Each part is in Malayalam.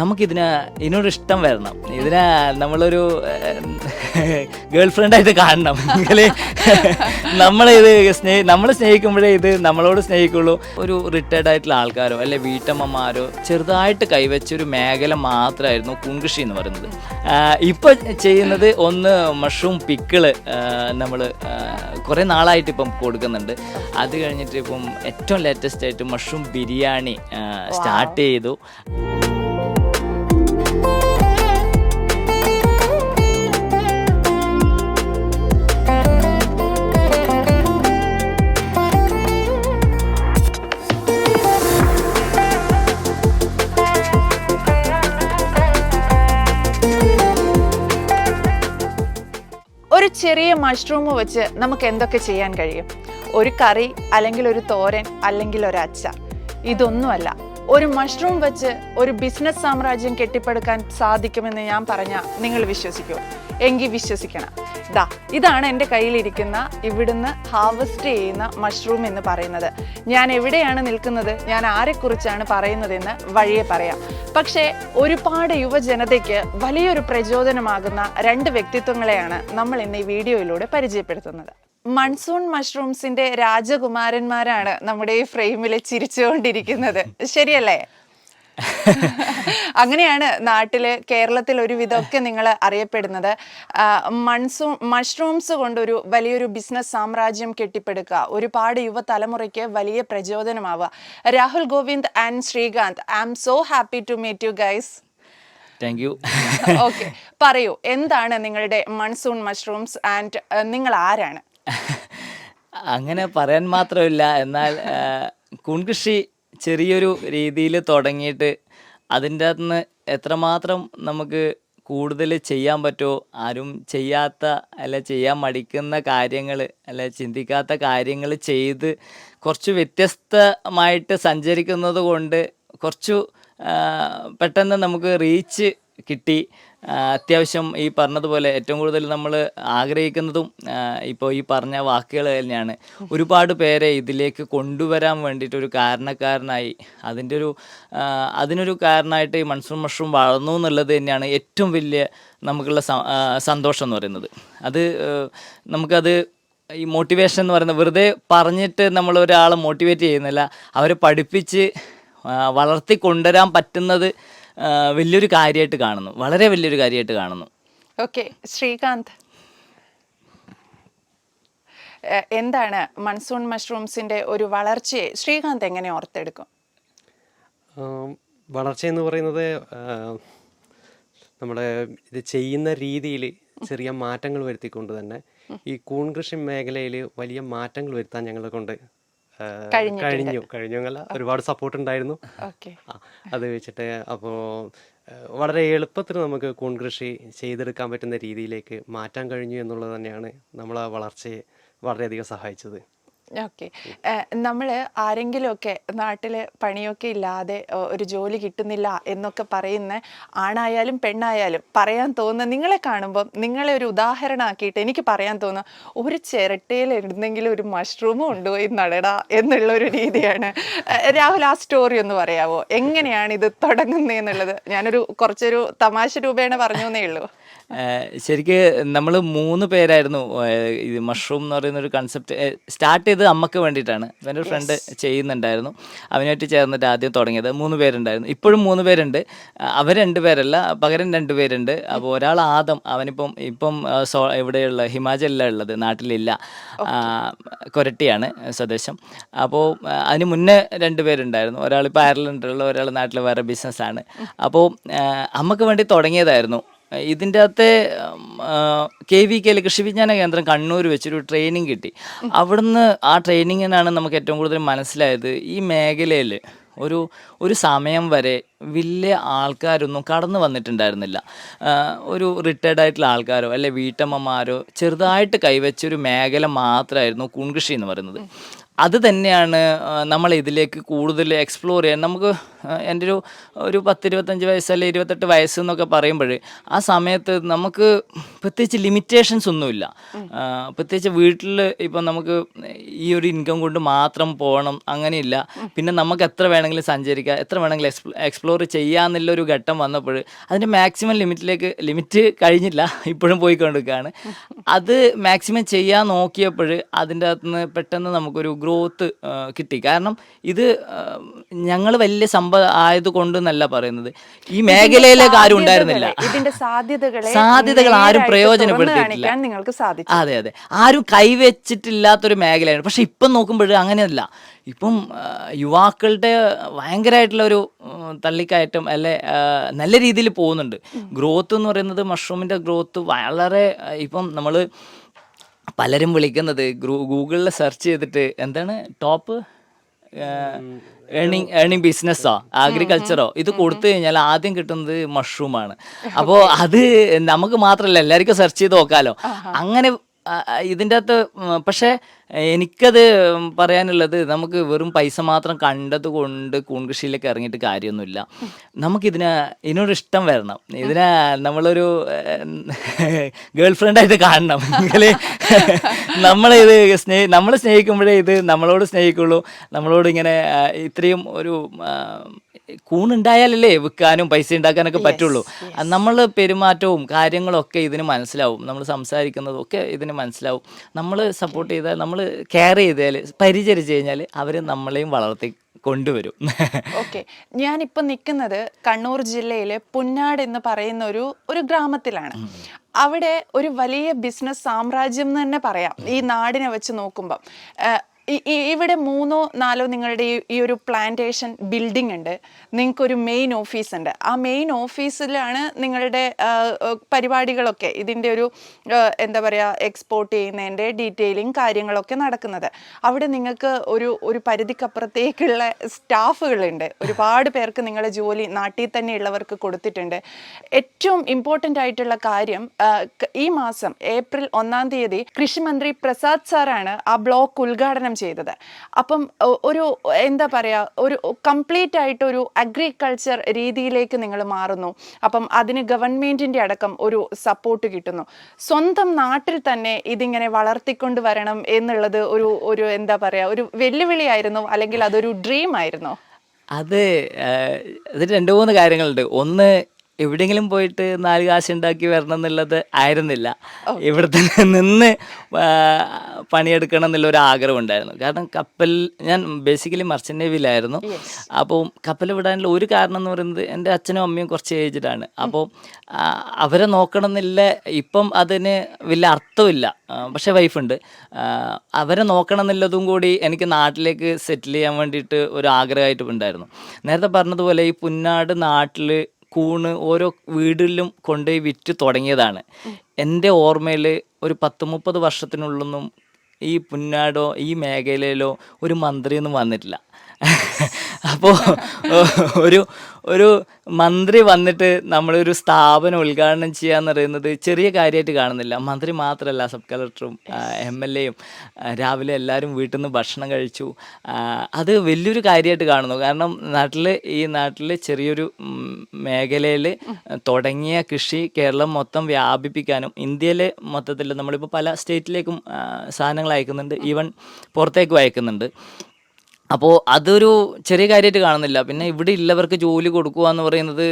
നമുക്കിതിനെ ഇതിനോട് ഇഷ്ടം വരണം. ഇതിനെ നമ്മളൊരു ഗേൾ ഫ്രണ്ടായിട്ട് കാണണം. അല്ലെങ്കിൽ നമ്മളിത് സ്നേഹി നമ്മൾ സ്നേഹിക്കുമ്പോഴേ ഇത് നമ്മളോട് സ്നേഹിക്കുള്ളൂ. ഒരു റിട്ടയർഡ് ആയിട്ടുള്ള ആൾക്കാരോ അല്ലെ വീട്ടമ്മമാരോ ചെറുതായിട്ട് കൈവച്ചൊരു മേഖല മാത്രമായിരുന്നു കുങ്കൃഷി എന്ന് പറയുന്നത്. ഇപ്പോൾ ചെയ്യുന്നത് ഒന്ന് മഷ്റൂം പിക്കിൾ നമ്മൾ കുറേ നാളായിട്ട് ഇപ്പം കൊടുക്കുന്നുണ്ട്. അത് കഴിഞ്ഞിട്ട് ഇപ്പം ഏറ്റവും ലേറ്റസ്റ്റ് ആയിട്ട് മഷ്റൂം ബിരിയാണി സ്റ്റാർട്ട് ചെയ്തു. ചെറിയ മഷ്റൂം വെച്ച് നമുക്ക് എന്തൊക്കെ ചെയ്യാൻ കഴിയും? ഒരു കറി അല്ലെങ്കിൽ ഒരു തോരൻ അല്ലെങ്കിൽ ഒരു അച്ചാർ. ഇതൊന്നുമല്ല. ഒരു മഷ്റൂം വെച്ച് ഒരു ബിസിനസ് സാമ്രാജ്യം കെട്ടിപ്പടുക്കാൻ സാധിക്കുമെന്ന് ഞാൻ പറഞ്ഞാൽ നിങ്ങൾ വിശ്വസിക്കുമോ എങ്കിൽ വിശ്വസിക്കണം. ദാ ഇതാണ് എന്റെ കയ്യിലിരിക്കുന്ന ഇവിടുന്ന് ഹാർവസ്റ്റ് ചെയ്യുന്ന മഷ്റൂം എന്ന് പറയുന്നത്. ഞാൻ എവിടെയാണ് നിൽക്കുന്നത്? ഞാൻ ആരെക്കുറിച്ചാണ് പറയുന്നതെന്ന് വഴിയെ പറയാം. പക്ഷേ ഒരുപാട് യുവജനതയ്ക്ക് വലിയൊരു പ്രചോദനമാകുന്ന രണ്ട് വ്യക്തിത്വങ്ങളെയാണ് നമ്മൾ ഇന്ന് ഈ വീഡിയോയിലൂടെ പരിചയപ്പെടുത്തുന്നത്. മൺസൂൺ മഷ്റൂംസിന്റെ രാജകുമാരന്മാരാണ് നമ്മുടെ ഈ ഫ്രെയിമിൽ ചിരിച്ചുകൊണ്ടിരിക്കുന്നത്. ശരിയല്ലേ? അങ്ങനെയാണ് നാട്ടിൽ കേരളത്തിൽ ഒരു വിധമൊക്കെ നിങ്ങൾ അറിയപ്പെടുന്നത് മൺസൂ മഷ്റൂംസ് കൊണ്ടൊരു വലിയൊരു ബിസിനസ് സാമ്രാജ്യം കെട്ടിപ്പടുക്കുക. ഒരുപാട് യുവതലമുറയ്ക്ക് വലിയ പ്രചോദനമാവുക. Rahul Govind and Srikanth I am so happy to meet you guys. Thank you okay. പറയൂ എന്താണ് നിങ്ങളുടെ മൺസൂൺ മഷ്റൂംസ് ആൻഡ് നിങ്ങൾ ആരാണ്? അങ്ങനെ പറയാൻ മാത്രമില്ല. എന്നാൽ കൂൺകൃഷി ചെറിയൊരു രീതിയിൽ തുടങ്ങിയിട്ട് അതിന്റെ അകത്ത് നിന്ന് എത്രമാത്രം നമുക്ക് കൂടുതൽ ചെയ്യാൻ പറ്റുമോ ആരും ചെയ്യാത്ത അല്ല ചെയ്യാൻ മടിക്കുന്ന കാര്യങ്ങൾ അല്ല ചിന്തിക്കാത്ത കാര്യങ്ങൾ ചെയ്ത് കുറച്ച് വ്യത്യസ്തമായിട്ട് സഞ്ചരിക്കുന്നത് കൊണ്ട് കുറച്ചു പെട്ടെന്ന് നമുക്ക് റീച്ച് കിട്ടി. അത്യാവശ്യം ഈ പറഞ്ഞതുപോലെ ഏറ്റവും കൂടുതൽ നമ്മൾ ആഗ്രഹിക്കുന്നതും ഇപ്പോൾ ഈ പറഞ്ഞ വാക്കുകൾ തന്നെയാണ്. ഒരുപാട് പേരെ ഇതിലേക്ക് കൊണ്ടുവരാൻ വേണ്ടിയിട്ട് ഒരു കാരണക്കാരനായി അതിന്റെ ഒരു അതിനൊരു കാരണമായിട്ട് ഈ മൺസൂൺ മഷ്റൂം വളർന്നു എന്നുള്ളത് തന്നെയാണ് ഏറ്റവും വലിയ നമുക്കുള്ള സന്തോഷം എന്ന് പറയുന്നത്. അത് നമുക്കത് ഈ മോട്ടിവേഷൻ എന്ന് പറയുന്നത് വെറുതെ പറഞ്ഞിട്ട് നമ്മൾ ഒരാളെ മോട്ടിവേറ്റ് ചെയ്യുന്നില്ല. അവരെ പഠിപ്പിച്ച് വളർത്തി കൊണ്ടുവരാൻ പറ്റുന്നത് വലിയൊരു കാര്യമായിട്ട് കാണുന്നു. വളരെ വലിയൊരു കാര്യമായിട്ട് കാണുന്നു. ഓക്കെ ശ്രീകാന്ത്. എന്താണ് മൺസൂൺ മഷ്റൂംസിന്റെ ഒരു വളർച്ചയെ ശ്രീകാന്ത് എങ്ങനെ ഓർത്തെടുക്കും? വളർച്ച എന്ന് പറയുന്നത് നമ്മുടെ ഇത് ചെയ്യുന്ന രീതിയിൽ ചെറിയ മാറ്റങ്ങൾ വരുത്തിക്കൊണ്ട് തന്നെ ഈ കൂൺ കൃഷി മേഖലയിൽ വലിയ മാറ്റങ്ങൾ വരുത്താൻ ഞങ്ങളെ കൊണ്ട് കഴിഞ്ഞു കഴിഞ്ഞു. എന്നല്ല ഒരുപാട് സപ്പോർട്ട് ഉണ്ടായിരുന്നു അത് വെച്ചിട്ട് അപ്പോൾ വളരെ എളുപ്പത്തിൽ നമുക്ക് കൂൺ കൃഷി ചെയ്തെടുക്കാൻ പറ്റുന്ന രീതിയിലേക്ക് മാറ്റാൻ കഴിഞ്ഞു എന്നുള്ളത് തന്നെയാണ് നമ്മളെ വളർച്ചയെ വളരെയധികം സഹായിച്ചത്. ഓക്കെ നമ്മൾ ആരെങ്കിലുമൊക്കെ നാട്ടിൽ പണിയൊക്കെ ഇല്ലാതെ ഒരു ജോലി കിട്ടുന്നില്ല എന്നൊക്കെ പറയുന്ന ആണായാലും പെണ്ണായാലും പറയാൻ തോന്നുന്ന നിങ്ങളെ കാണുമ്പോൾ നിങ്ങളെ ഒരു ഉദാഹരണമാക്കിയിട്ട് എനിക്ക് പറയാൻ തോന്നുന്നു ഒരു ചിരട്ടയിൽ എന്തെങ്കിലും ഒരു മഷ്റൂം കൊണ്ടുപോയി നടടാ എന്നുള്ള ഒരു രീതിയാണ് രാഹുൽ ആ സ്റ്റോറി ഒന്ന് പറയാവോ? എങ്ങനെയാണ് ഇത് തുടങ്ങുന്നതെന്നുള്ളത് ഞാനൊരു കുറച്ചൊരു തമാശ രൂപേണ പറഞ്ഞു എന്നേ ഉള്ളൂ. ശരിക്ക് നമ്മൾ മൂന്ന് പേരായിരുന്നു ഈ ഇത് മഷ്റൂം എന്ന് പറയുന്ന ഒരു കൺസെപ്റ്റ് സ്റ്റാർട്ട് ചെയ്ത് അമ്മയ്ക്ക് വേണ്ടിയിട്ടാണ്. എന്റെ ഫ്രണ്ട് ചെയ്യുന്നുണ്ടായിരുന്നു. അവനായിട്ട് ചേർന്നിട്ട് ആദ്യം തുടങ്ങിയത് മൂന്ന് പേരുണ്ടായിരുന്നു. ഇപ്പോഴും മൂന്ന് പേരുണ്ട്. അവർ രണ്ട് പേരല്ല പകരം രണ്ട് പേരുണ്ട്. അപ്പോൾ ഒരാൾ ആദം അവനിപ്പം ഇപ്പം സോ ഇവിടെയുള്ള ഹിമാചലിലാണ് ഉള്ളത് നാട്ടിലില്ല. കൊരട്ടിയാണ് സ്വദേശം. അപ്പോൾ അതിന് മുന്നേ രണ്ട് പേരുണ്ടായിരുന്നു. ഒരാൾ ഇപ്പോൾ അയർലൻഡിലുള്ള ഒരാൾ നാട്ടിൽ വേറെ ബിസിനസ്സാണ് അപ്പോൾ അമ്മയ്ക്ക് വേണ്ടി തുടങ്ങിയതായിരുന്നു. ഇതിന്റെ അകത്തെ കെ വി കെയിൽ കൃഷി വിജ്ഞാന കേന്ദ്രം കണ്ണൂർ വെച്ചൊരു ട്രെയിനിങ് കിട്ടി. അവിടുന്ന് ആ ട്രെയിനിങ്ങിനാണ് നമുക്ക് ഏറ്റവും കൂടുതൽ മനസ്സിലായത് ഈ മേഖലയിൽ ഒരു ഒരു സമയം വരെ വലിയ ആൾക്കാരൊന്നും കടന്നു വന്നിട്ടുണ്ടായിരുന്നില്ല. ഒരു റിട്ടയർഡ് ആയിട്ടുള്ള ആൾക്കാരോ അല്ലെ വീട്ടമ്മമാരോ ചെറുതായിട്ട് കൈവച്ചൊരു മേഖല മാത്രമായിരുന്നു കുൺകൃഷി എന്ന് പറയുന്നത്. അത് തന്നെയാണ് നമ്മൾ ഇതിലേക്ക് കൂടുതൽ എക്സ്പ്ലോർ ചെയ്യാൻ നമുക്ക് എന്റെ ഒരു ഒരു പത്തിരുപത്തഞ്ച് വയസ്സ് അല്ലെങ്കിൽ ഇരുപത്തെട്ട് വയസ്സ് എന്നൊക്കെ പറയുമ്പോൾ ആ സമയത്ത് നമുക്ക് പ്രത്യേകിച്ച് ലിമിറ്റേഷൻസ് ഒന്നുമില്ല. പ്രത്യേകിച്ച് വീട്ടിൽ ഇപ്പം നമുക്ക് ഈ ഒരു ഇൻകം കൊണ്ട് മാത്രം പോകണം അങ്ങനെയില്ല. പിന്നെ നമുക്ക് എത്ര വേണമെങ്കിലും സഞ്ചരിക്കാം എത്ര വേണമെങ്കിലും എക്സ്പ്ലോർ ചെയ്യാന്നുള്ളൊരു ഘട്ടം വന്നപ്പോൾ അതിന്റെ മാക്സിമം ലിമിറ്റിലേക്ക് ലിമിറ്റ് കഴിഞ്ഞില്ല ഇപ്പോഴും പോയിക്കൊണ്ടിരിക്കുകയാണ്. അത് മാക്സിമം ചെയ്യാൻ നോക്കിയപ്പോൾ അതിന്റെ അകത്ത് നിന്ന് പെട്ടെന്ന് നമുക്കൊരു ഗ്രോത്ത് കിട്ടി. കാരണം ഇത് ഞങ്ങൾ വലിയ സമ്പ ആയതുകൊണ്ട് എന്നല്ല പറയുന്നത്. ഈ മേഖലയിലേക്ക് ആരും ഉണ്ടായിരുന്നില്ല. ഇതിന്റെ സാധ്യതകളെ സാധ്യതകൾ ആരും പ്രയോജനപ്പെടുത്തിയിട്ടില്ല. നിങ്ങൾക്ക് സാധിച്ചു. അതെ അതെ. ആരും കൈവച്ചിട്ടില്ലാത്തൊരു മേഖലയാണ്. പക്ഷെ ഇപ്പം നോക്കുമ്പോൾ അങ്ങനെയല്ല. ഇപ്പം യുവാക്കളുടെ ഭയങ്കരമായിട്ടുള്ള ഒരു തള്ളിക്കയറ്റം അല്ലെ നല്ല രീതിയിൽ പോകുന്നുണ്ട്. ഗ്രോത്ത് എന്ന് പറയുന്നത് മഷ്റൂമിന്റെ ഗ്രോത്ത് വളരെ ഇപ്പം നമ്മൾ പലരും വിളിക്കുന്നത് ഗൂഗിളിൽ സെർച്ച് ചെയ്തിട്ട് എന്താണ് ടോപ്പ് ഏണിങ് ഏണിങ് ബിസിനസ്സോ അഗ്രികൾച്ചറോ ഇത് കൊടുത്തു കഴിഞ്ഞാൽ ആദ്യം കിട്ടുന്നത് മഷ്റൂമാണ് അപ്പോൾ അത് നമുക്ക് മാത്രമല്ല എല്ലാവർക്കും സെർച്ച് ചെയ്ത് നോക്കാലോ. അങ്ങനെ ഇതിന്റെ അകത്ത് പക്ഷേ എനിക്കത് പറയാനുള്ളത് നമുക്ക് വെറും പൈസ മാത്രം കണ്ടത് കൊണ്ട് കൂൺകൃഷിയിലേക്ക് ഇറങ്ങിയിട്ട് കാര്യമൊന്നുമില്ല. നമുക്കിതിനെ ഇതിനോട് ഇഷ്ടം വരണം. ഇതിനെ നമ്മളൊരു ഗേൾ ഫ്രണ്ടായിട്ട് കാണണം. എങ്കിൽ നമ്മളിത് സ്നേഹ നമ്മൾ സ്നേഹിക്കുമ്പോഴേ ഇത് നമ്മളോട് സ്നേഹിക്കുള്ളൂ. നമ്മളോട് ഇങ്ങനെ ഇത്രയും ഒരു കൂണുണ്ടായാലല്ലേ വിൽക്കാനും പൈസ ഉണ്ടാക്കാനൊക്കെ പറ്റുള്ളൂ. നമ്മൾ പെരുമാറ്റവും കാര്യങ്ങളൊക്കെ ഇതിന് മനസ്സിലാവും. നമ്മൾ സംസാരിക്കുന്നതും ഒക്കെ ഇതിന് മനസ്സിലാവും. നമ്മൾ സപ്പോർട്ട് ചെയ്താൽ നമ്മൾ കെയർ ചെയ്താൽ പരിചരിച്ച് കഴിഞ്ഞാൽ അവർ നമ്മളെയും വളർത്തി കൊണ്ടുവരും. ഓക്കെ ഞാനിപ്പോൾ നിൽക്കുന്നത് കണ്ണൂർ ജില്ലയിലെ പുന്നാട് എന്ന് പറയുന്ന ഒരു ഒരു ഗ്രാമത്തിലാണ്. അവിടെ ഒരു വലിയ ബിസിനസ് സാമ്രാജ്യം എന്ന് തന്നെ പറയാം. ഈ നാടിനെ വെച്ച് നോക്കുമ്പം. ഇവിടെ മൂന്നോ നാലോ നിങ്ങളുടെ ഈ- ഒരു പ്ലാന്റേഷൻ ബിൽഡിംഗ് ഉണ്ട്. നിങ്ങൾക്കൊരു മെയിൻ ഓഫീസ് ഉണ്ട്. ആ മെയിൻ ഓഫീസിലാണ് നിങ്ങളുടെ പരിപാടികളൊക്കെ ഇതിന്റെ ഒരു എന്താ പറയുക എക്സ്പോർട്ട് ചെയ്യുന്നതിന്റെ ഡീറ്റെയിലിംഗ് കാര്യങ്ങളൊക്കെ നടക്കുന്നത്. അവിടെ നിങ്ങൾക്ക് ഒരു ഒരു പരിധിക്കപ്പുറത്തേക്കുള്ള സ്റ്റാഫുകളുണ്ട്. ഒരുപാട് പേർക്ക് നിങ്ങളുടെ ജോലി നാട്ടിൽ തന്നെ ഉള്ളവർക്ക് കൊടുത്തിട്ടുണ്ട്. ഏറ്റവും ഇമ്പോർട്ടന്റ് ആയിട്ടുള്ള കാര്യം ഈ മാസം ഏപ്രിൽ ഒന്നാം തീയതി കൃഷിമന്ത്രി പ്രസാദ് സാറാണ് ആ ബ്ലോക്ക് ഉദ്ഘാടനം ചെയ്തത്. അപ്പം ഒരു എന്താ പറയുക ഒരു കംപ്ലീറ്റ് ആയിട്ട് ഒരു അഗ്രികൾച്ചർ രീതിയിലേക്ക് നിങ്ങൾ മാറുന്നു. അപ്പം അതിന് ഗവൺമെന്റിന്റെ അടക്കം ഒരു സപ്പോർട്ട് കിട്ടുന്നു. സ്വന്തം നാട്ടിൽ തന്നെ ഇതിങ്ങനെ വളർത്തിക്കൊണ്ട് വരണം എന്നുള്ളത് ഒരു ഒരു എന്താ പറയുക ഒരു വെല്ലുവിളിയായിരുന്നു അല്ലെങ്കിൽ അതൊരു ഡ്രീം ആയിരുന്നു? അത് ഇതിൽ രണ്ട് മൂന്ന് കാര്യങ്ങളുണ്ട്. ഒന്ന് എവിടെയെങ്കിലും പോയിട്ട് നാല് കാശ് ഉണ്ടാക്കി വരണം എന്നുള്ളത് ആയിരുന്നില്ല. ഇവിടെ തന്നെ നിന്ന് പണിയെടുക്കണം എന്നുള്ള ഒരു ആഗ്രഹം ഉണ്ടായിരുന്നു കാരണം കപ്പൽ ഞാൻ ബേസിക്കലി മർച്ചന്റ് നേവിയിലായിരുന്നു അപ്പോൾ കപ്പൽ വിടാനുള്ള ഒരു കാരണം എന്ന് പറയുന്നത് എന്റെ അച്ഛനും അമ്മയും കുറച്ച് ഏജ്ഡാണ് അപ്പോൾ അവരെ നോക്കണം എന്നില്ല. ഇപ്പം അതിന് വലിയ അർത്ഥമില്ല. പക്ഷേ വൈഫുണ്ട് അവരെ നോക്കണം എന്നുള്ളതും കൂടി എനിക്ക് നാട്ടിലേക്ക് സെറ്റിൽ ചെയ്യാൻ വേണ്ടിയിട്ട് ഒരു ആഗ്രഹമായിട്ട് ഉണ്ടായിരുന്നു. നേരത്തെ പറഞ്ഞതുപോലെ ഈ പുന്നാട് നാട്ടിൽ കൂണ് ഓരോ വീടുകളിലും കൊണ്ടുപോയി വിറ്റ് തുടങ്ങിയതാണ്. എന്റെ ഓർമ്മയിൽ ഒരു പത്ത് മുപ്പത് വർഷത്തിനുള്ളൊന്നും ഈ പുന്നാടോ ഈ മേഖലയിലോ ഒരു മന്ത്രിയൊന്നും വന്നിട്ടില്ല. അപ്പോൾ ഒരു ഒരു മന്ത്രി വന്നിട്ട് നമ്മളൊരു സ്ഥാപനം ഉദ്ഘാടനം ചെയ്യാന്ന് പറയുന്നത് ചെറിയ കാര്യമായിട്ട് കാണുന്നില്ല. മന്ത്രി മാത്രമല്ല സബ് കളക്ടറും എം എൽ എയും രാവിലെ എല്ലാവരും വീട്ടിൽ നിന്ന് ഭക്ഷണം കഴിച്ചു. അത് വലിയൊരു കാര്യമായിട്ട് കാണുന്നു. കാരണം നാട്ടിൽ ഈ നാട്ടിൽ ചെറിയൊരു മേഖലയിൽ തുടങ്ങിയ കൃഷി കേരളം മൊത്തം വ്യാപിപ്പിക്കാനും ഇന്ത്യയിലെ മൊത്തത്തിൽ നമ്മളിപ്പോൾ പല സ്റ്റേറ്റിലേക്കും സാധനങ്ങൾ അയക്കുന്നുണ്ട്. ഈവൻ പുറത്തേക്കും അയക്കുന്നുണ്ട്. അപ്പോൾ അതൊരു ചെറിയ കാര്യമായിട്ട് കാണുന്നില്ല. പിന്നെ ഇവിടെ ഉള്ളവർക്ക് ജോലി കൊടുക്കുക എന്ന് പറയുന്നത്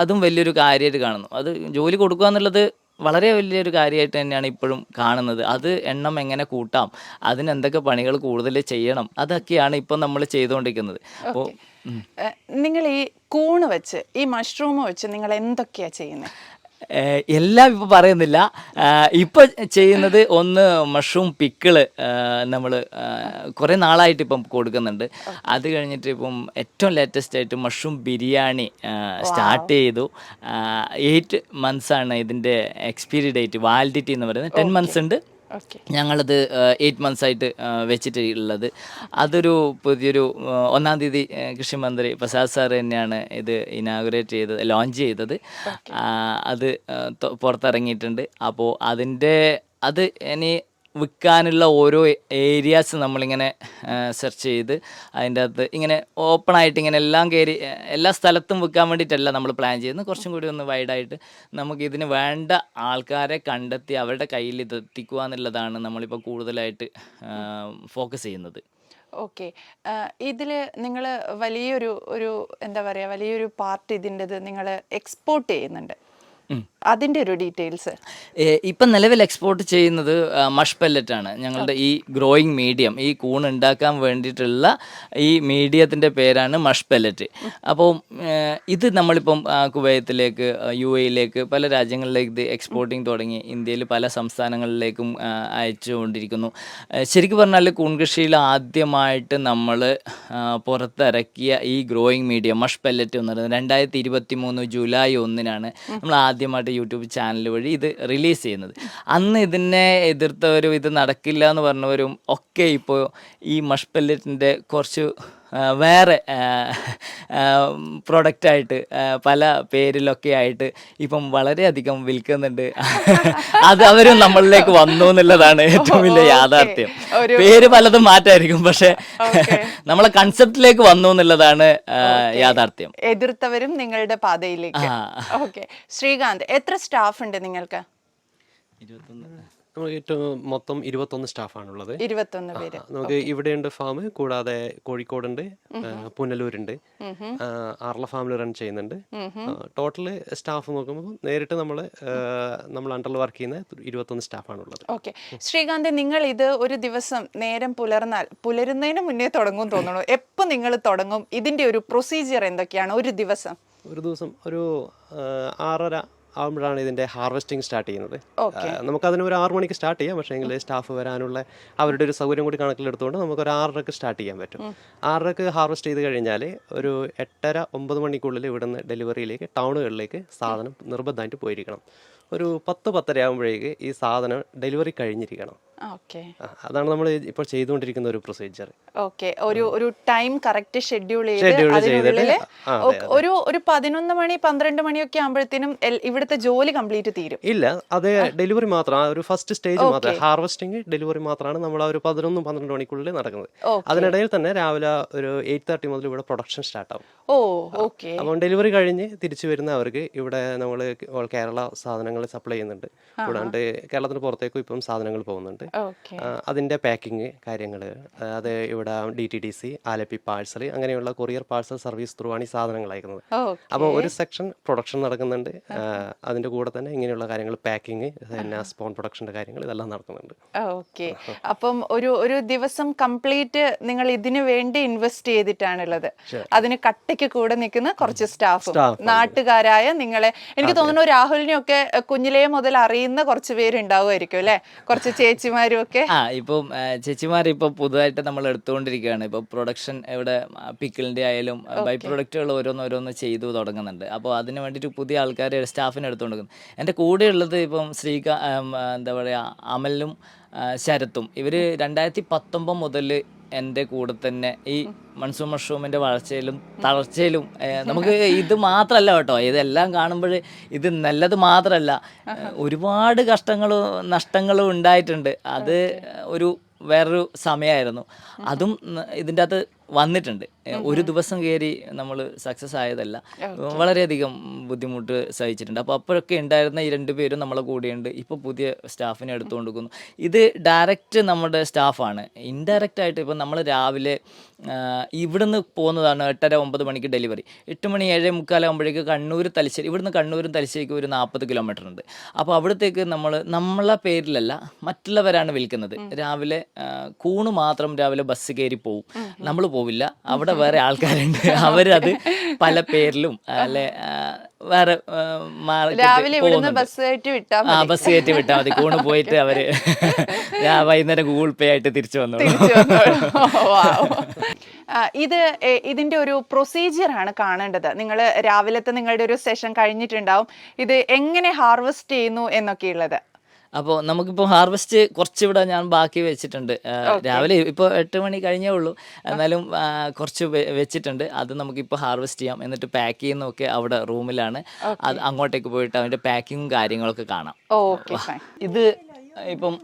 അതും വലിയൊരു കാര്യമായിട്ട് കാണുന്നു. അത് ജോലി കൊടുക്കുക എന്നുള്ളത് വളരെ വലിയൊരു കാര്യമായിട്ട് തന്നെയാണ് ഇപ്പോഴും കാണുന്നത്. അത് എണ്ണം എങ്ങനെ കൂട്ടാം? അതിന് എന്തൊക്കെ പണികൾ കൂടുതൽ ചെയ്യണം? അതൊക്കെയാണ് ഇപ്പം നമ്മൾ ചെയ്തുകൊണ്ടിരിക്കുന്നത് അപ്പോൾ നിങ്ങൾ ഈ കൂണ് വെച്ച് ഈ മഷ്റൂം വെച്ച് നിങ്ങൾ എന്തൊക്കെയാണ് ചെയ്യുന്നത് എല്ലാം ഇപ്പോൾ പറയുന്നില്ല. ഇപ്പോൾ ചെയ്യുന്നത് ഒന്ന് മഷ്റൂം പിക്കിൾ നമ്മൾ കുറേ നാളായിട്ട് ഇപ്പം കൊടുക്കുന്നുണ്ട്. അത് കഴിഞ്ഞിട്ട് ഇപ്പം ഏറ്റവും ലേറ്റസ്റ്റ് ആയിട്ട് മഷ്റൂം ബിരിയാണി സ്റ്റാർട്ട് ചെയ്തു. എയ്റ്റ് മന്ത്സാണ് ഇതിന്റെ എക്സ്പീരി ഡേറ്റ് വാലിഡിറ്റി എന്ന് പറയുന്നത്. ടെൻ മന്ത്സ് ഉണ്ട്. ഞങ്ങളത് എയ്റ്റ് മന്ത്സ് ആയിട്ട് വെച്ചിട്ടുള്ളത്. അതൊരു പുതിയൊരു ഒന്നാം തീയതി കൃഷി മന്ത്രി പ്രസാദ് സാർ തന്നെയാണ് ഇത് ഇനാഗുറേറ്റ് ചെയ്തത് ലോഞ്ച് ചെയ്തത്. അത് പുറത്തിറങ്ങിയിട്ടുണ്ട്. അപ്പോൾ അതിന്റെ അത് ഇനി വിൽക്കാനുള്ള ഓരോ ഏരിയാസ് നമ്മളിങ്ങനെ സെർച്ച് ചെയ്ത് അതിന്റെ അകത്ത് ഇങ്ങനെ ഓപ്പൺ ആയിട്ട് ഇങ്ങനെ എല്ലാം കയറി എല്ലാ സ്ഥലത്തും വിൽക്കാൻ വേണ്ടിയിട്ടല്ല നമ്മൾ പ്ലാൻ ചെയ്യുന്നത്. കുറച്ചും കൂടി ഒന്ന് വൈഡായിട്ട് നമുക്ക് ഇതിന് വേണ്ട ആൾക്കാരെ കണ്ടെത്തി അവരുടെ കയ്യിൽ ഇത് എത്തിക്കുക എന്നുള്ളതാണ് നമ്മളിപ്പോൾ കൂടുതലായിട്ട് ഫോക്കസ് ചെയ്യുന്നത്. ഓക്കെ ഇതിൽ നിങ്ങൾ വലിയൊരു ഒരു എന്താ പറയുക വലിയൊരു പാർട്ട് ഇതിന്റെത് നിങ്ങൾ എക്സ്പോർട്ട് ചെയ്യുന്നുണ്ട്. അതിന്റെ ഒരു ഡീറ്റെയിൽസ്? ഇപ്പം നിലവിൽ എക്സ്പോർട്ട് ചെയ്യുന്നത് മഷ് പെല്ലറ്റ് ആണ് ഞങ്ങളുടെ ഈ ഗ്രോയിങ് മീഡിയം ഈ കൂൺ ഉണ്ടാക്കാൻ വേണ്ടിയിട്ടുള്ള ഈ മീഡിയത്തിന്റെ പേരാണ് മഷ് പെല്ലറ്റ് അപ്പോൾ ഇത് നമ്മളിപ്പം കുവൈത്തിലേക്ക് യു എയിലേക്ക് പല രാജ്യങ്ങളിലേക്ക് ഇത് എക്സ്പോർട്ടിങ് തുടങ്ങി ഇന്ത്യയിൽ പല സംസ്ഥാനങ്ങളിലേക്കും അയച്ചുകൊണ്ടിരിക്കുന്നു. ശരിക്കും പറഞ്ഞാൽ കൂൺ കൃഷിയിൽ ആദ്യമായിട്ട് നമ്മൾ പുറത്തിറക്കിയ ഈ ഗ്രോയിങ് മീഡിയം മഷ് പെല്ലറ്റ് എന്ന് പറയുന്നത് രണ്ടായിരത്തി ഇരുപത്തി മൂന്ന് ജൂലൈ ഒന്നിനാണ്. നമ്മൾ ആദ്യമായിട്ട് യൂട്യൂബ് ചാനൽ വഴി ഇത് റിലീസ് ചെയ്യുന്നത്. അന്ന് ഇതിനെ എതിർത്തവരും ഇത് നടക്കില്ല എന്ന് പറഞ്ഞവരും ഒക്കെ ഇപ്പോൾ ഈ മഷ് പെല്ലറ്റിന്റെ കുറച്ച് വേറെ പ്രൊഡക്റ്റായിട്ട് പല പേരിലൊക്കെ ആയിട്ട് ഇപ്പം വളരെയധികം വിൽക്കുന്നുണ്ട് അത് അവരും നമ്മളിലേക്ക് വന്നു എന്നുള്ളതാണ് ഏറ്റവും വലിയ യാഥാർത്ഥ്യം പേര് പലതും മാറ്റായിരിക്കും പക്ഷെ നമ്മളെ കൺസെപ്റ്റിലേക്ക് വന്നു എന്നുള്ളതാണ് യാഥാർത്ഥ്യം എതിർത്തവരും നിങ്ങളുടെ പാതയിലേക്ക് ശ്രീകാന്ത് എത്ര സ്റ്റാഫ് ഉണ്ട് നിങ്ങൾക്ക് നമുക്ക് ഏറ്റവും മൊത്തം ഇരുപത്തൊന്ന് സ്റ്റാഫാണുള്ളത്. ഇരുപത്തൊന്ന് പേര്. നമുക്ക് ഇവിടെയുണ്ട് ഫാം കൂടാതെ കോഴിക്കോടുണ്ട് പുനലൂരുണ്ട് ആർല ഫാമിൽ റൺ ചെയ്യുന്നുണ്ട്. ടോട്ടൽ സ്റ്റാഫ് നോക്കുമ്പോൾ നേരിട്ട് നമ്മൾ നമ്മൾ അണ്ടറിൽ വർക്ക് ചെയ്യുന്ന ഇരുപത്തൊന്ന് സ്റ്റാഫാണുള്ളത്. ഓക്കെ. ശ്രീകാന്ത് നിങ്ങൾ ഇത് ഒരു ദിവസം നേരം പുലർന്നാൽ പുലരുന്നതിന് മുന്നേ തുടങ്ങും തോന്നുന്നു. എപ്പോൾ നിങ്ങൾ തുടങ്ങും? ഇതിന്റെ ഒരു പ്രൊസീജിയർ എന്തൊക്കെയാണ്? ഒരു ദിവസം. ഒരു ദിവസം ഒരു ആറര ആകുമ്പോഴാണ് ഇതിന്റെ ഹാർവെസ്റ്റിംഗ് സ്റ്റാർട്ട് ചെയ്യുന്നത്. നമുക്കതിന് ഒരു ആറ് മണിക്ക് സ്റ്റാർട്ട് ചെയ്യാം. പക്ഷേ എങ്കിൽ സ്റ്റാഫ് വരാനുള്ള അവരുടെ ഒരു സൗകര്യം കൂടി കണക്കിലെടുത്തുകൊണ്ട് നമുക്ക് ഒരു ആറരക്ക് സ്റ്റാർട്ട് ചെയ്യാൻ പറ്റും. ആറരക്ക് ഹാർവെസ്റ്റ് ചെയ്ത് കഴിഞ്ഞാൽ ഒരു എട്ടര ഒമ്പത് മണിക്കുള്ളിൽ ഇവിടുന്ന് ഡെലിവറിയിലേക്ക് ടൗണുകളിലേക്ക് സാധനം നിർബന്ധമായിട്ട് പോയിരിക്കണം. ഒരു പത്ത് പത്തര ആകുമ്പോഴേക്ക് ഈ സാധനം ഡെലിവറി കഴിഞ്ഞിരിക്കണം. അതാണ് നമ്മൾ ഇപ്പോൾ ചെയ്തുകൊണ്ടിരിക്കുന്ന ഒരു പ്രൊസീജിയർ ഓക്കെ ഒരു ഒരു ടൈം കറക്റ്റ് ഷെഡ്യൂൾ ചെയ്ത് ഒരു ഒരു പതിനൊന്ന് മണി പന്ത്രണ്ട് മണിയൊക്കെ ആകുമ്പോഴത്തേനും ഇവിടുത്തെ ജോലി കംപ്ലീറ്റ് തീരും. ഇല്ല അത് ഡെലിവറി മാത്രം ആ ഒരു ഫസ്റ്റ് സ്റ്റേജ് മാത്രം ഹാർവസ്റ്റിംഗ് ഡെലിവറി മാത്രമാണ് നമ്മൾ ആ ഒരു പതിനൊന്ന് പന്ത്രണ്ട് മണിക്കുള്ളിൽ നടക്കുന്നത്. അതിനിടയിൽ തന്നെ രാവിലെ ഒരു എയ്റ്റ് തേർട്ടി മുതൽ ഇവിടെ പ്രൊഡക്ഷൻ സ്റ്റാർട്ട് ആവും. ഓ ഓക്കെ. അപ്പം ഡെലിവറി കഴിഞ്ഞ് തിരിച്ചു വരുന്ന അവർക്ക് ഇവിടെ നമ്മൾ കേരള സാധനങ്ങൾ സപ്ലൈ ചെയ്യുന്നുണ്ട്. കൂടാണ്ട് കേരളത്തിന് പുറത്തേക്കും ഇപ്പം സാധനങ്ങൾ പോകുന്നുണ്ട്. അതിന്റെ പാക്കിങ് കാര്യങ്ങൾ അത് ഇവിടെ D T D C Alleppey parcel അങ്ങനെയുള്ള കൊറിയർ പാഴ്സൽ സർവീസ് ത്രൂ ആണ് ഈ സാധനങ്ങൾ അയക്കുന്നത് അപ്പോൾ ഒരു സെക്ഷൻ പ്രൊഡക്ഷൻ നടക്കുന്നുണ്ട്. അതിന്റെ അതിന്റെ കൂടെ തന്നെ ഇങ്ങനെയുള്ള കാര്യങ്ങൾ പാക്കിങ് പിന്നെ സ്പോൺ പ്രൊഡക്ഷന്റെ കാര്യങ്ങൾ ഇതെല്ലാം നടക്കുന്നുണ്ട്. ഓക്കെ. അപ്പം ഒരു ഒരു ദിവസം കംപ്ലീറ്റ് നിങ്ങൾ ഇതിനു വേണ്ടി ഇൻവെസ്റ്റ് ചെയ്തിട്ടാണുള്ളത്. അതിന് കട്ടയ്ക്ക് കൂടെ നിൽക്കുന്ന കുറച്ച് സ്റ്റാഫ് നാട്ടുകാരായ നിങ്ങളെ. എനിക്ക് തോന്നുന്നു രാഹുലിനെയൊക്കെ കുഞ്ഞിലേ മുതൽ അറിയുന്ന കുറച്ച് പേരുണ്ടാവുമായിരിക്കും അല്ലെ? കുറച്ച് ചേച്ചിമാരും ഒക്കെ ആ ഇപ്പം ചേച്ചിമാർ ഇപ്പൊ പുതുതായിട്ട് നമ്മൾ എടുത്തുകൊണ്ടിരിക്കുകയാണ്. ഇപ്പൊ പ്രൊഡക്ഷൻ ഇവിടെ പിക്കിളിന്റെ ആയാലും ബൈ പ്രൊഡക്റ്റുകൾ ഓരോന്ന് ഓരോന്ന് ചെയ്തു തുടങ്ങുന്നുണ്ട്. അപ്പോൾ അതിന് വേണ്ടിയിട്ട് പുതിയ ആൾക്കാരെ സ്റ്റാഫിനെ എടുത്തു എന്റെ കൂടെയുള്ളത് ഇപ്പം ശ്രീക എന്താ പറയാ അമലും ശരത്തും. ഇവർ രണ്ടായിരത്തി പത്തൊമ്പത് മുതൽ എന്റെ കൂടെ തന്നെ ഈ മൺസൂൺ മഷ്റൂമിന്റെ വളർച്ചയിലും തളർച്ചയിലും നമുക്ക് ഇത് മാത്രമല്ല കേട്ടോ. ഇതെല്ലാം കാണുമ്പോൾ ഇത് നല്ലത് മാത്രമല്ല. ഒരുപാട് കഷ്ടങ്ങളും നഷ്ടങ്ങളും ഉണ്ടായിട്ടുണ്ട്. അത് ഒരു വേറൊരു സമയമായിരുന്നു. അതും ഇതിന്റെ അകത്ത് വന്നിട്ടുണ്ട്. ഒരു ദിവസം കയറി നമ്മൾ സക്സസ് ആയതല്ല. വളരെയധികം ബുദ്ധിമുട്ട് സഹിച്ചിട്ടുണ്ട്. അപ്പോൾ അപ്പോഴൊക്കെ ഉണ്ടായിരുന്ന ഈ രണ്ട് പേരും നമ്മളെ കൂടെയുണ്ട്. ഇപ്പോൾ പുതിയ സ്റ്റാഫിനെ എടുത്തുകൊണ്ട് കൊടുക്കുന്നു ഇത് ഡയറക്റ്റ് നമ്മുടെ സ്റ്റാഫാണ് ഇൻഡയറക്റ്റ് ആയിട്ട് ഇപ്പോൾ നമ്മൾ രാവിലെ ഇവിടുന്ന് പോകുന്നതാണ് എട്ടര ഒമ്പത് മണിക്ക് ഡെലിവറി എട്ട് മണി ഏഴ് മുക്കാലാകുമ്പോഴേക്ക് കണ്ണൂർ തലശ്ശേരി ഇവിടുന്ന് കണ്ണൂരും തലശ്ശേരിക്ക് ഒരു നാൽപ്പത് കിലോമീറ്റർ ഉണ്ട്. അപ്പോൾ അവിടത്തേക്ക് നമ്മൾ നമ്മളെ പേരിലല്ല മറ്റുള്ളവരാണ് വിൽക്കുന്നത്. രാവിലെ കൂണ് മാത്രം രാവിലെ ബസ് കയറി പോവും. നമ്മൾ പോവില്ല. അവിടെ വേറെ ആൾക്കാരുണ്ട്. അവരത് പല പേരിലും അല്ലെ വേറെ രാവിലെ ബസ് കയറ്റി വിട്ടാ ആ ബസ് കയറ്റി വിട്ടാൽ മതി. കൂണ് പോയിട്ട് അവർ വൈകുന്നേരം ഗൂഗിൾ പേ ആയിട്ട് തിരിച്ചു വന്നു ഇത് ഇതിന്റെ ഒരു പ്രൊസീജിയർ ആണ് കാണേണ്ടത്. നിങ്ങൾ രാവിലത്തെ നിങ്ങളുടെ ഒരു സെഷൻ കഴിഞ്ഞിട്ടുണ്ടാവും. ഇത് എങ്ങനെ ഹാർവെസ്റ്റ് ചെയ്യുന്നു എന്നൊക്കെ ഉള്ളത് അപ്പോൾ നമുക്കിപ്പോൾ ഹാർവെസ്റ്റ് കുറച്ചിവിടെ ഞാൻ ബാക്കി വെച്ചിട്ടുണ്ട്. രാവിലെ ഇപ്പോൾ എട്ട് മണി കഴിഞ്ഞേ ഉള്ളൂ. എന്നാലും കുറച്ച് വെച്ചിട്ടുണ്ട്. അത് നമുക്കിപ്പോൾ ഹാർവെസ്റ്റ് ചെയ്യാം. എന്നിട്ട് പാക്ക് ചെയ്യുന്നതൊക്കെ അവിടെ റൂമിലാണ്. അത് അങ്ങോട്ടേക്ക് പോയിട്ട് അതിന്റെ പാക്കിങ്ങും കാര്യങ്ങളൊക്കെ കാണാം. ഇത് ഇപ്പം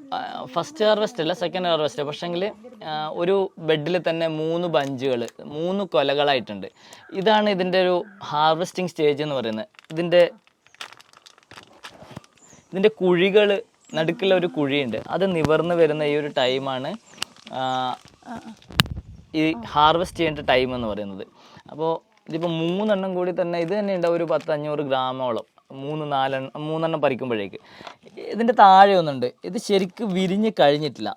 ഫസ്റ്റ് ഹാർവെസ്റ്റ് അല്ല സെക്കൻഡ് ഹാർവെസ്റ്റ്. പക്ഷേങ്കിൽ ഒരു ബെഡിൽ തന്നെ മൂന്ന് ബഞ്ചുകൾ മൂന്ന് കൊലകളായിട്ടുണ്ട്. ഇതാണ് ഇതിന്റെ ഒരു ഹാർവെസ്റ്റിംഗ് സ്റ്റേജ് എന്ന് പറയുന്നത്. ഇതിന്റെ ഇതിന്റെ കുഴികൾ നടുക്കുള്ള ഒരു കുഴിയുണ്ട്. അത് നിവർന്ന് വരുന്ന ഈ ഒരു ടൈമാണ് ഈ ഹാർവെസ്റ്റ് ചെയ്യേണ്ട ടൈം എന്ന് പറയുന്നത്. അപ്പോൾ ഇതിപ്പോൾ മൂന്നെണ്ണം കൂടി തന്നെ ഇത് തന്നെ ഉണ്ടാവും ഒരു പത്ത് അഞ്ഞൂറ് ഗ്രാമോളം. മൂന്ന് നാലെണ്ണം മൂന്നെണ്ണം പറിക്കുമ്പോഴേക്ക്. ഇതിന്റെ താഴെ ഒന്നുണ്ട്. ഇത് ശരിക്കും വിരിഞ്ഞ് കഴിഞ്ഞിട്ടില്ല.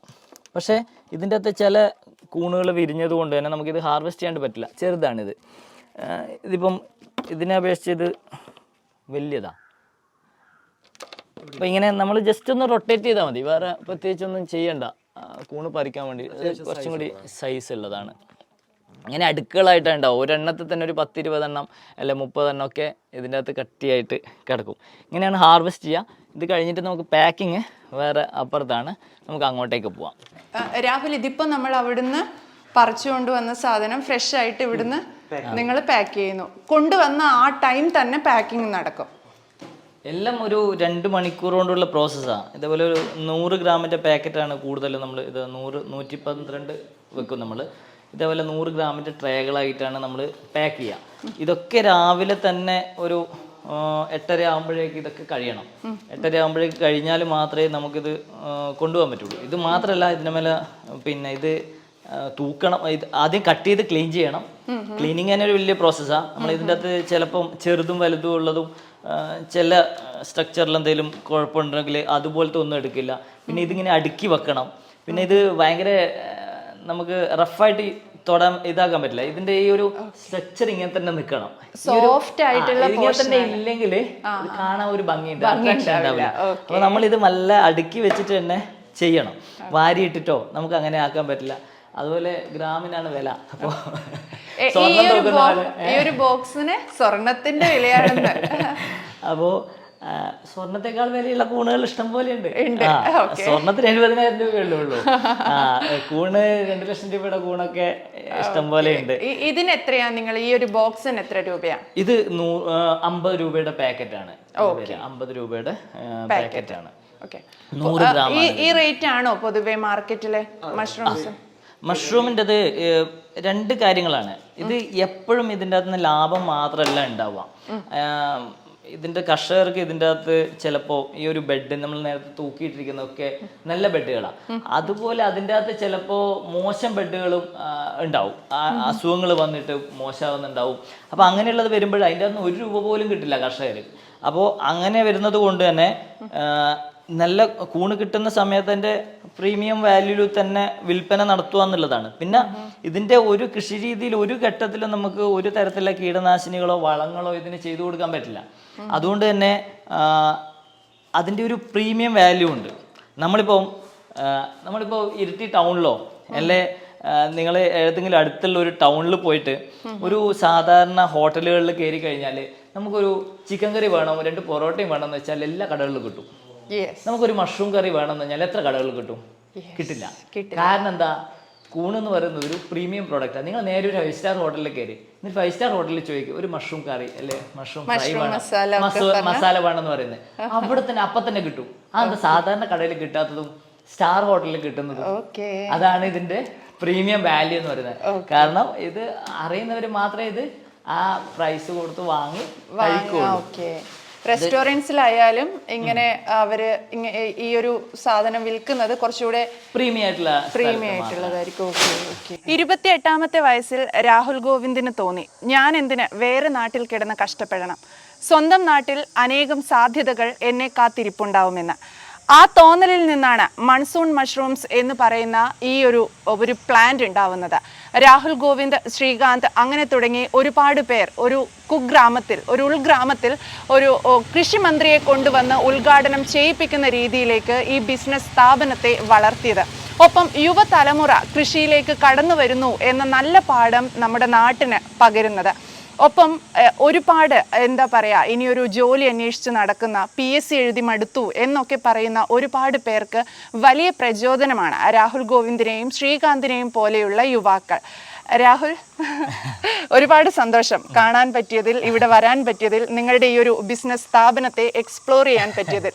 പക്ഷേ ഇതിന്റെ അകത്ത് ചില കൂണുകൾ വിരിഞ്ഞത് കൊണ്ട് തന്നെ നമുക്കിത് ഹാർവെസ്റ്റ് ചെയ്യാണ്ട് പറ്റില്ല. ചെറുതാണിത്. ഇതിപ്പം ഇതിനെ അപേക്ഷിച്ച് ഇത് വലിയതാണ് അപ്പൊ ഇങ്ങനെ നമ്മൾ ജസ്റ്റ് ഒന്ന് റൊട്ടേറ്റ് ചെയ്താൽ മതി. വേറെ പ്രത്യേകിച്ച് ഒന്നും ചെയ്യണ്ട കൂണ് പറിക്കാൻ വേണ്ടി കുറച്ചും കൂടി സൈസ് ഉള്ളതാണ്. ഇങ്ങനെ അടുക്കളായിട്ടാണ് ഉണ്ടാവും ഒരെണ്ണത്തിൽ തന്നെ ഒരു പത്തിരുപതെണ്ണം അല്ലെ മുപ്പതെണ്ണം ഒക്കെ ഇതിന്റെ അകത്ത് കട്ടിയായിട്ട് കിടക്കും. ഇങ്ങനെയാണ് ഹാർവെസ്റ്റ് ചെയ്യുക. ഇത് കഴിഞ്ഞിട്ട് നമുക്ക് പാക്കിങ് വേറെ അപ്പുറത്താണ്. നമുക്ക് അങ്ങോട്ടേക്ക് പോവാം. രാഹുൽ ഇതിപ്പോ നമ്മൾ അവിടുന്ന് പറിച്ചു കൊണ്ടുവന്ന സാധനം ഫ്രഷ് ആയിട്ട് ഇവിടുന്ന് നിങ്ങൾ പാക്ക് ചെയ്യുന്നു. കൊണ്ടുവന്ന ആ ടൈം തന്നെ പാക്കിംഗ് നടക്കും. എല്ലാം ഒരു രണ്ട് മണിക്കൂർ കൊണ്ടുള്ള പ്രോസസ്സാണ് ഇതേപോലെ ഒരു നൂറ് ഗ്രാമിന്റെ പാക്കറ്റാണ് കൂടുതലും നമ്മൾ ഇത് നൂറ് നൂറ്റി പന്ത്രണ്ട് വെക്കും നമ്മൾ ഇതേപോലെ നൂറ് ഗ്രാമിന്റെ ട്രേകളായിട്ടാണ് നമ്മൾ പാക്ക് ചെയ്യുക ഇതൊക്കെ രാവിലെ തന്നെ ഒരു എട്ടര ആകുമ്പോഴേക്ക് ഇതൊക്കെ കഴിയണം. എട്ടര ആകുമ്പോഴേക്ക് കഴിഞ്ഞാൽ മാത്രമേ നമുക്കിത് കൊണ്ടുപോകാൻ പറ്റുള്ളൂ. ഇത് മാത്രമല്ല ഇതിന്റെ മേലെ പിന്നെ ഇത് തൂക്കണം. ഇത് ആദ്യം കട്ട് ചെയ്ത് ക്ലീൻ ചെയ്യണം. ക്ലീനിങ് തന്നെ ഒരു വലിയ പ്രോസസ്സാണ് നമ്മൾ ഇതിന്റെ അകത്ത് ചിലപ്പം ചെറുതും വലുതും ഉള്ളതും ചില സ്ട്രക്ചറിൽ എന്തെങ്കിലും കുഴപ്പമുണ്ടെങ്കിൽ അതുപോലത്തെ ഒന്നും എടുക്കില്ല. പിന്നെ ഇതിങ്ങനെ അടുക്കി വെക്കണം. പിന്നെ ഇത് ഭയങ്കര നമുക്ക് റഫായിട്ട് തൊടാൻ ഇതാക്കാൻ പറ്റില്ല. ഇതിന്റെ ഈ ഒരു സ്ട്രക്ചർ ഇങ്ങനെ തന്നെ നിൽക്കണം. സോഫ്റ്റ് ആയിട്ടുള്ള ഇങ്ങനെ തന്നെ ഇല്ലെങ്കിൽ കാണാൻ ഒരു ഭംഗിയുണ്ട്. അപ്പൊ നമ്മൾ ഇത് നല്ല അടുക്കി വെച്ചിട്ട് തന്നെ ചെയ്യണം. വാരിയിട്ടിട്ടോ നമുക്ക് അങ്ങനെ ആക്കാൻ പറ്റില്ല. അതുപോലെ ഗ്രാമിനാണ് വില. അപ്പോ എ, ഈ സ്വർണം ഒരു ബോക്സിന് സ്വർണത്തിന്റെ വിലയാണെന്ന്. അപ്പോ സ്വർണത്തെക്കാൾ വിലയുള്ള കൂണുകൾ ഇഷ്ടം പോലെ ഉണ്ട്. സ്വർണത്തിന് എഴുപതിനായിരം രൂപയല്ലേ ഉള്ളൂ. കൂണ് രണ്ടു ലക്ഷം രൂപയുടെ കൂണൊക്കെ ഇഷ്ടം പോലെ ഉണ്ട് ഇതിന് എത്രയാ നിങ്ങൾ ഈ ഒരു ബോക്സിന് എത്ര രൂപയാ? ഇത് അമ്പത് രൂപയുടെ പാക്കറ്റ് ആണ് അമ്പത് രൂപയുടെ പാക്കറ്റാണ്. ഓക്കെ. ഈ ഈ റേറ്റ് ആണോ പൊതുവെ മാർക്കറ്റിലെ മഷ്റൂംസ്? മഷ്റൂമിന്റെത് രണ്ട് കാര്യങ്ങളാണ്. ഇത് എപ്പോഴും ഇതിന്റെ അകത്ത് നിന്ന് ലാഭം മാത്രമല്ല ഉണ്ടാവുക ഇതിന്റെ ഇതിന്റെ കർഷകർക്ക് ഇതിന്റെ അകത്ത് ചിലപ്പോൾ ഈ ഒരു ബെഡ് നമ്മൾ നേരത്തെ തൂക്കിയിട്ടിരിക്കുന്നതൊക്കെ നല്ല ബെഡുകളാണ് അതുപോലെ അതിന്റെ അകത്ത് ചിലപ്പോൾ മോശം ബെഡുകളും ഉണ്ടാവും. അസുഖങ്ങൾ വന്നിട്ട് മോശമാവുന്നുണ്ടാവും. അപ്പോൾ അങ്ങനെയുള്ളത് വരുമ്പോൾ അതിന്റെ അകത്ത് ഒരു രൂപ പോലും കിട്ടില്ല കർഷകർ അപ്പോൾ അങ്ങനെ വരുന്നത് കൊണ്ട് തന്നെ നല്ല കൂണ് കിട്ടുന്ന സമയത്ത് അതിന്റെ പ്രീമിയം വാല്യൂവിൽ തന്നെ വിൽപ്പന നടത്തുക എന്നുള്ളതാണ്. പിന്നെ ഇതിന്റെ ഒരു കൃഷി രീതിയിൽ ഒരു ഘട്ടത്തിലും നമുക്ക് ഒരു തരത്തിലുള്ള കീടനാശിനികളോ വളങ്ങളോ ഇതിന് ചെയ്തു കൊടുക്കാൻ പറ്റില്ല. അതുകൊണ്ട് തന്നെ അതിന്റെ ഒരു പ്രീമിയം വാല്യൂ ഉണ്ട്. നമ്മളിപ്പോൾ നമ്മളിപ്പോൾ ഇരിട്ടി ടൗണിലോ അല്ലെ നിങ്ങൾ ഏതെങ്കിലും അടുത്തുള്ള ഒരു ടൗണിൽ പോയിട്ട് ഒരു സാധാരണ ഹോട്ടലുകളിൽ കയറി കഴിഞ്ഞാൽ നമുക്കൊരു ചിക്കൻ കറി വേണം രണ്ട് പൊറോട്ടയും വേണം എന്ന് വെച്ചാൽ എല്ലാ കടകളിലും കിട്ടും. നമുക്കൊരു മഷ്റൂം കറി വേണമെന്ന് പറഞ്ഞാൽ എത്ര കടകളിൽ കിട്ടും? കിട്ടില്ല. കാരണം എന്താ? കൂൺ എന്ന് പറയുന്നത് ഒരു പ്രീമിയം പ്രോഡക്റ്റാണ് നിങ്ങൾ നേരെ ഒരു ഫൈവ് സ്റ്റാർ ഹോട്ടലിൽ കയറി. എന്നിട്ട് ഫൈവ് സ്റ്റാർ ഹോട്ടലിൽ ചോദിക്കും ഒരു മഷ്റൂം കറി അല്ലെ? മഷ്റൂം ഫ്രൈ വേണം. മസാല വേണമെന്ന് പറയുന്നത്. അവിടെ തന്നെ അപ്പൊ തന്നെ കിട്ടും. അത് സാധാരണ കടയിൽ കിട്ടാത്തതും സ്റ്റാർ ഹോട്ടലിൽ കിട്ടുന്നതും അതാണ് ഇതിന്റെ പ്രീമിയം വാല്യൂ എന്ന് പറയുന്നത്. കാരണം ഇത് അറിയുന്നവർ മാത്രമേ ഇത് ആ പ്രൈസ് കൊടുത്ത് വാങ്ങി കഴിക്കുള്ളൂ. റെസ്റ്റോറന്റ്സിലായാലും ഇങ്ങനെ അവർ ഈ ഒരു സാധനം വിൽക്കുന്നത് കുറച്ചുകൂടെ പ്രീമിയം ആയിട്ടുള്ള പ്രീമിയം ആയിട്ടുള്ളതായിരിക്കും ഓക്കെ ഓക്കെ. ഇരുപത്തി എട്ടാമത്തെ വയസ്സിൽ രാഹുൽ ഗോവിന്ദിന് തോന്നി. ഞാൻ എന്തിന് വേറെ നാട്ടിൽ കിടന്ന് കഷ്ടപ്പെടണം? സ്വന്തം നാട്ടിൽ അനേകം സാധ്യതകൾ എന്നെ കാത്തിരിപ്പുണ്ടാവുമെന്ന്. ആ തോന്നലിൽ നിന്നാണ് മൺസൂൺ മഷ്റൂംസ് എന്ന് പറയുന്ന ഈ ഒരു ഒരു പ്ലാന്റ് ഉണ്ടാവുന്നത്. രാഹുൽ ഗോവിന്ദ് ശ്രീകാന്ത് അങ്ങനെ തുടങ്ങി ഒരുപാട് പേർ ഒരു കുഗ്രാമത്തിൽ ഒരു ഉൾഗ്രാമത്തിൽ ഒരു കൃഷി കൃഷിമന്ത്രിയെ കൊണ്ടുവന്ന് ഉദ്ഘാടനം ചെയ്യിപ്പിക്കുന്ന രീതിയിലേക്ക് ഈ ബിസിനസ് സ്ഥാപനത്തെ വളർത്തിയത്. ഒപ്പം യുവതലമുറ കൃഷിയിലേക്ക് കടന്നു വരുന്നു എന്ന നല്ല പാഠം നമ്മുടെ നാട്ടിന് പകരുന്നത്. ഒപ്പം ഒരുപാട് എന്താ പറയുക ഇനിയൊരു ജോലി അന്വേഷിച്ച് നടക്കുന്ന പി എസ് സി എഴുതി മടുത്തു എന്നൊക്കെ പറയുന്ന ഒരുപാട് പേർക്ക് വലിയ പ്രചോദനമാണ് രാഹുൽ ഗോവിന്ദിനെയും ശ്രീകാന്തിനെയും പോലെയുള്ള യുവാക്കൾ. രാഹുൽ ഒരുപാട് സന്തോഷം കാണാൻ പറ്റിയതിൽ ഇവിടെ വരാൻ പറ്റിയതിൽ നിങ്ങളുടെ ഈ ഒരു ബിസിനസ് സ്ഥാപനത്തെ എക്സ്പ്ലോർ ചെയ്യാൻ പറ്റിയതിൽ.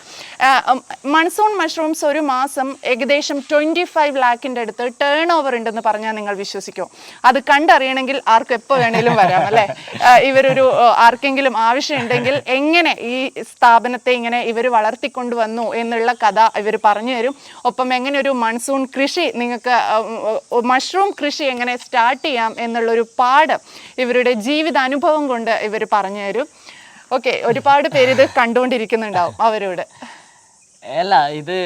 മൺസൂൺ മഷ്റൂംസ് ഒരു മാസം ഏകദേശം ട്വന്റി ഫൈവ് ലാക്കിന്റെ അടുത്ത് ടേൺ ഓവർ ഉണ്ടെന്ന് പറഞ്ഞാൽ നിങ്ങൾ വിശ്വസിക്കും. അത് കണ്ടറിയണമെങ്കിൽ ആർക്കും എപ്പോൾ വേണേലും വരാം അല്ലേ? ഇവരൊരു ആർക്കെങ്കിലും ആവശ്യമുണ്ടെങ്കിൽ എങ്ങനെ ഈ സ്ഥാപനത്തെ ഇങ്ങനെ ഇവർ വളർത്തിക്കൊണ്ടുവന്നു എന്നുള്ള കഥ ഇവർ പറഞ്ഞു തരും. ഒപ്പം എങ്ങനെ ഒരു മൺസൂൺ കൃഷി നിങ്ങൾക്ക് മഷ്റൂം കൃഷി എങ്ങനെ സ്റ്റാർട്ട് ചെയ്യാം എന്നുള്ളൊരു പാഠം ഇവരുടെ ജീവിതാനുഭവം കൊണ്ട് ഇവർ പറഞ്ഞു തരും. ഓക്കെ ഒരുപാട് പേര് ഇത് കണ്ടുകൊണ്ടിരിക്കുന്നുണ്ടാവും അവരോട്. അല്ല ഇത്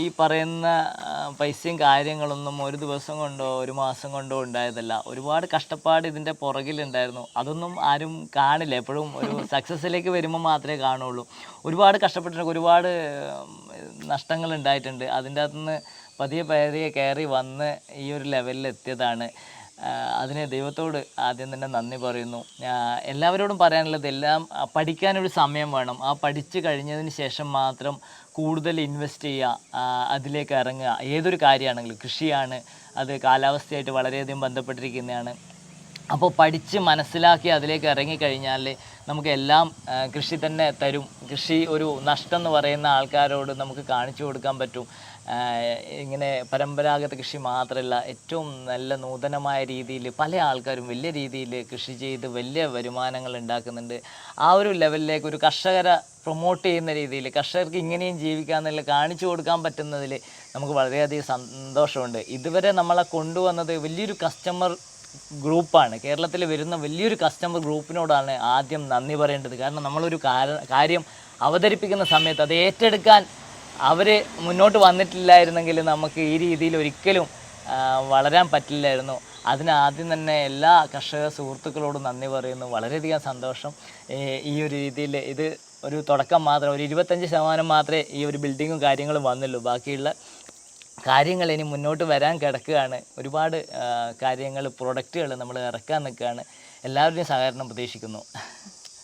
ഈ പറയുന്ന പൈസയും കാര്യങ്ങളൊന്നും ഒരു ദിവസം കൊണ്ടോ ഒരു മാസം കൊണ്ടോ ഉണ്ടായതല്ല. ഒരുപാട് കഷ്ടപ്പാട് ഇതിന്റെ പുറകിലുണ്ടായിരുന്നു. അതൊന്നും ആരും കാണില്ല. എപ്പോഴും ഒരു സക്സസ്സിലേക്ക് വരുമ്പോൾ മാത്രമേ കാണുള്ളൂ. ഒരുപാട് കഷ്ടപ്പെട്ടിട്ടുണ്ട് ഒരുപാട് നഷ്ടങ്ങൾ ഉണ്ടായിട്ടുണ്ട് അതിന്റെ അകത്തുനിന്ന് പതിയെ പതിയെ കയറി വന്ന് ഈ ഒരു ലെവലിൽ എത്തിയതാണ്. അതിന് ദൈവത്തോട് ആദ്യം തന്നെ നന്ദി പറയുന്നു. എല്ലാവരോടും പറയാനുള്ളത് എല്ലാം പഠിക്കാനൊരു സമയം വേണം. ആ പഠിച്ചു കഴിഞ്ഞതിന് ശേഷം മാത്രം കൂടുതൽ ഇൻവെസ്റ്റ് ചെയ്യുക അതിലേക്ക് ഇറങ്ങുക. ഏതൊരു കാര്യമാണെങ്കിലും കൃഷിയാണ് അത് കാലാവസ്ഥയായിട്ട് വളരെയധികം ബന്ധപ്പെട്ടിരിക്കുന്നതാണ്. അപ്പോൾ പഠിച്ച് മനസ്സിലാക്കി അതിലേക്ക് ഇറങ്ങിക്കഴിഞ്ഞാൽ നമുക്ക് എല്ലാം കൃഷി തന്നെ തരും. കൃഷി ഒരു നഷ്ടം എന്ന് പറയുന്ന ആൾക്കാരോട് നമുക്ക് കാണിച്ചു കൊടുക്കാൻ പറ്റും. ഇങ്ങനെ പരമ്പരാഗത കൃഷി മാത്രമല്ല ഏറ്റവും നല്ല നൂതനമായ രീതിയിൽ പല ആൾക്കാരും വലിയ രീതിയിൽ കൃഷി ചെയ്ത് വലിയ വരുമാനങ്ങൾ ഉണ്ടാക്കുന്നുണ്ട്. ആ ഒരു ലെവലിലേക്ക് ഒരു കർഷകരെ പ്രൊമോട്ട് ചെയ്യുന്ന രീതിയിൽ കർഷകർക്ക് ഇങ്ങനെയും ജീവിക്കാമെന്നുള്ള കാണിച്ചു കൊടുക്കാൻ പറ്റുന്നതിൽ നമുക്ക് വളരെയധികം സന്തോഷമുണ്ട്. ഇതുവരെ നമ്മളെ കൊണ്ടുവന്നത് വലിയൊരു കസ്റ്റമർ ഗ്രൂപ്പാണ്. കേരളത്തിൽ വരുന്ന വലിയൊരു കസ്റ്റമർ ഗ്രൂപ്പിനോടാണ് ആദ്യം നന്ദി പറയേണ്ടത്. കാരണം നമ്മളൊരു കാര- കാര്യം അവതരിപ്പിക്കുന്ന സമയത്ത് അത് ഏറ്റെടുക്കാൻ അവർ മുന്നോട്ട് വന്നിട്ടില്ലായിരുന്നെങ്കിൽ നമുക്ക് ഈ രീതിയിൽ ഒരിക്കലും വളരാൻ പറ്റില്ലായിരുന്നു. അതിനാദ്യം തന്നെ എല്ലാ കർഷക സുഹൃത്തുക്കളോടും നന്ദി പറയുന്നു. വളരെയധികം സന്തോഷം. ഈ ഒരു രീതിയിൽ ഇത് ഒരു തുടക്കം മാത്രം ഒരു ഇരുപത്തഞ്ച് ശതമാനം മാത്രമേ ഈ ഒരു ബിൽഡിങ്ങും കാര്യങ്ങളും വന്നുള്ളൂ. ബാക്കിയുള്ള കാര്യങ്ങൾ ഇനി മുന്നോട്ട് വരാൻ കിടക്കുകയാണ്. ഒരുപാട് കാര്യങ്ങൾ പ്രൊഡക്റ്റുകൾ നമ്മൾ ഇറക്കാൻ നിൽക്കുകയാണ്. എല്ലാവരുടെയും സഹകരണം പ്രതീക്ഷിക്കുന്നു.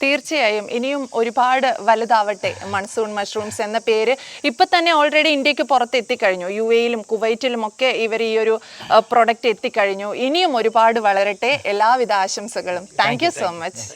തീർച്ചയായും ഇനിയും ഒരുപാട് വലുതാവട്ടെ മൺസൂൺ മഷ്റൂംസ് എന്ന പേര്. ഇപ്പൊ തന്നെ ഓൾറെഡി ഇന്ത്യയ്ക്ക് പുറത്ത് എത്തിക്കഴിഞ്ഞു. യു എയിലും കുവൈറ്റിലും ഒക്കെ ഇവർ ഈ ഒരു പ്രൊഡക്റ്റ് എത്തിക്കഴിഞ്ഞു. ഇനിയും ഒരുപാട് വളരട്ടെ. എല്ലാവിധ ആശംസകളും. Thank you so much